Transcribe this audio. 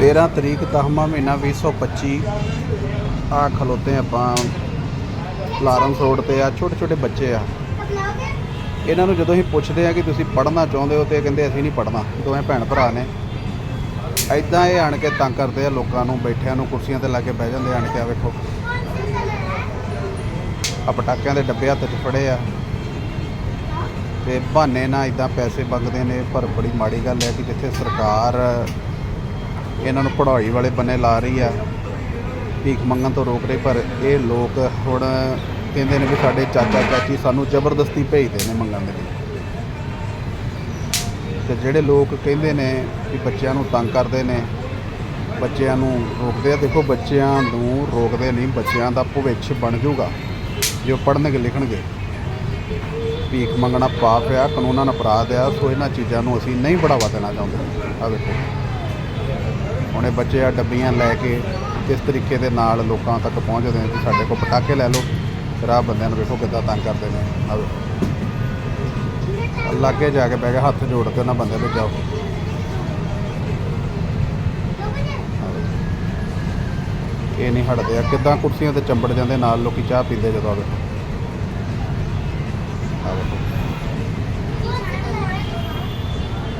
13 ਤਰੀਕ 10ਵਾਂ ਮਹੀਨਾ 2025 ਆ ਖਲੋਤੇ ਆਪਾਂ ਲਾਰੈਂਸ ਰੋਡ ਤੇ ਆ, ਛੋਟੇ ਛੋਟੇ ਬੱਚੇ ਆ। ਇਹਨਾਂ ਨੂੰ ਜਦੋਂ ਅਸੀਂ ਪੁੱਛਦੇ ਆ ਕਿ ਤੁਸੀਂ ਪੜ੍ਹਨਾ ਚਾਹੁੰਦੇ ਹੋ ਤੇ ਇਹ ਕਹਿੰਦੇ ਅਸੀਂ ਨਹੀਂ ਪੜ੍ਹਨਾ, ਦੋਵੇਂ ਭੈਣ ਭਰਾ ਨੇ। ਐਦਾਂ ਇਹ ਆਣ ਕੇ ਤੰਗ ਕਰਦੇ ਆ ਲੋਕਾਂ ਨੂੰ, ਬੈਠਿਆਂ ਨੂੰ, ਕੁਰਸੀਆਂ ਤੇ ਲਾ ਕੇ ਬਹਿ ਜਾਂਦੇ ਆਣ ਕੇ ਆ ਵੇਖੋ। ਆ ਪਟਾਕਿਆਂ ਦੇ ਡੱਬੇ ਹੱਥ 'ਚ ਫੜੇ ਆ। ਤੇ ਬਹਾਨੇ ਨਾਲ ਇਦਾਂ ਪੈਸੇ ਮੰਗਦੇ ਨੇ, ਪਰ ਬੜੀ ਮਾੜੀ ਗੱਲ ਹੈ ਕਿ ਜਿੱਥੇ ਸਰਕਾਰ ਇਹਨਾਂ ਨੂੰ ਪੜ੍ਹਾਈ ਵਾਲੇ ਬੰਨੇ ਲਾ ਰਹੀ ਆ, ਭੀਖ ਮੰਗਣ ਤੋਂ ਰੋਕ ਰਹੀ, ਪਰ ਇਹ ਲੋਕ ਹੁਣ ਕਹਿੰਦੇ ਨੇ ਵੀ ਸਾਡੇ ਚਾਚਾ, ਚਾਚੀ ਸਾਨੂੰ ਜ਼ਬਰਦਸਤੀ ਭੇਜਦੇ ਨੇ ਮੰਗਣ ਦੇ ਲਈ। ਤੇ ਜਿਹੜੇ ਲੋਕ ਕਹਿੰਦੇ ਨੇ ਕਿ ਬੱਚਿਆਂ ਨੂੰ ਤੰਗ ਕਰਦੇ ਨੇ, ਬੱਚਿਆਂ ਨੂੰ ਰੋਕਦੇ ਆ, ਦੇਖੋ ਬੱਚਿਆਂ ਨੂੰ ਰੋਕਦੇ ਨਹੀਂ, ਬੱਚਿਆਂ ਦਾ ਭਵਿੱਖ ਬਣ ਜਾਊਗਾ, ਜੋ ਪੜ੍ਹਨਗੇ, ਲਿਖਣਗੇ। ਭੀਖ ਮੰਗਣਾ ਪਾਪ ਆ, ਕਾਨੂੰਨਾਂ ਨਾਲ ਅਪਰਾਧ ਆ, ਸੋ ਇਹਨਾਂ ਚੀਜ਼ਾਂ ਨੂੰ ਅਸੀਂ ਨਹੀਂ ਬੜਾਵਾ ਦੇਣਾ ਚਾਹੁੰਦੇ। ਆ ਵੇਖੋ। ਹੁਣ ਬੱਚੇ ਆ ਡੱਬੀਆਂ ਲੈ ਕੇ ਕਿਸ ਤਰੀਕੇ ਦੇ ਨਾਲ ਲੋਕਾਂ ਤੱਕ ਪਹੁੰਚਦੇ ਨੇ ਸਾਡੇ ਕੋਲ ਪਟਾਕੇ ਲੈ ਲਓ। ਫਿਰ ਆ ਬੰਦਿਆਂ ਨੂੰ ਵੇਖੋ ਕਿੱਦਾਂ ਤੰਗ ਕਰਦੇ ਨੇ। ਆਹ ਲਾਗੇ ਜਾ ਕੇ ਬਹਿ ਗਿਆ ਹੱਥ ਜੋੜ ਕੇ ਉਹਨਾਂ ਬੰਦੇ ਨੂੰ ਜਾਓ। ਇਹ ਨਹੀਂ ਹਟਦੇ ਆ। ਕਿੱਦਾਂ ਕੁਰਸੀਆਂ ਤੇ ਚੰਬੜ ਜਾਂਦੇ, ਨਾਲ ਲੋਕੀ ਚਾਹ ਪੀਂਦੇ ਜਦੋਂ ਆਵੇ। ਆਵੇ